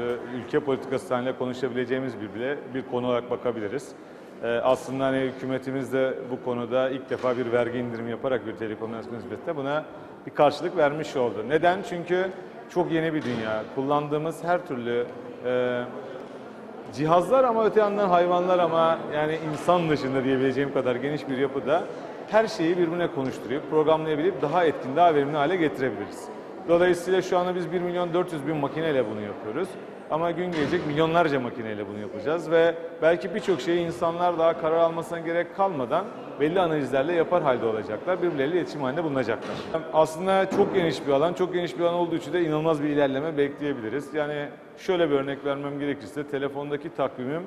örgütü, ülke politikası haline konuşabileceğimiz bir bile bir konu olarak bakabiliriz. Ee, aslında hani hükümetimiz de bu konuda ilk defa bir vergi indirimi yaparak bir telekomünikasyon hizmetine buna bir karşılık vermiş oldu. Neden? Çünkü çok yeni bir dünya. Kullandığımız her türlü e, cihazlar ama öte yandan hayvanlar ama yani insan dışında diyebileceğim kadar geniş bir yapıda her şeyi birbirine konuşturup programlayabilip daha etkin, daha verimli hale getirebiliriz. Dolayısıyla şu anda biz 1 milyon 400 bin makineyle bunu yapıyoruz. Ama gün gelecek milyonlarca makineyle bunu yapacağız ve belki birçok şeyi insanlar daha karar almasına gerek kalmadan belli analizlerle yapar halde olacaklar. Birbirleriyle iletişim halinde bulunacaklar. Aslında çok geniş bir alan, çok geniş bir alan olduğu için de inanılmaz bir ilerleme bekleyebiliriz. Yani şöyle bir örnek vermem gerekirse telefondaki takvimim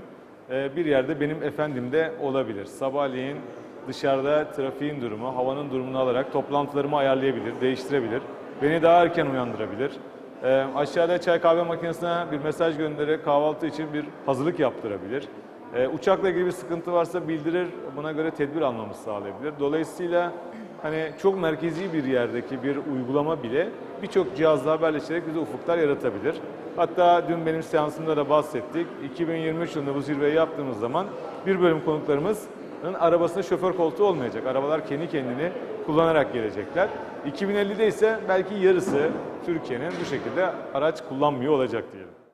e, bir yerde benim efendimde olabilir. Sabahleyin dışarıda trafiğin durumu, havanın durumunu alarak toplantılarımı ayarlayabilir, değiştirebilir. Beni daha erken uyandırabilir. Ee, aşağıda çay kahve makinesine bir mesaj göndererek kahvaltı için bir hazırlık yaptırabilir. Ee, uçakla ilgili bir sıkıntı varsa bildirir, buna göre tedbir almamızı sağlayabilir. Dolayısıyla hani çok merkezi bir yerdeki bir uygulama bile birçok cihazla haberleşerek bize ufuklar yaratabilir. Hatta dün benim seansımda da bahsettik. 2023 yılında bu zirveyi yaptığımız zaman bir bölüm konuklarımız arabasında şoför koltuğu olmayacak. Arabalar kendi kendini kullanarak gelecekler. 2050'de ise belki yarısı Türkiye'nin bu şekilde araç kullanmıyor olacak diyelim.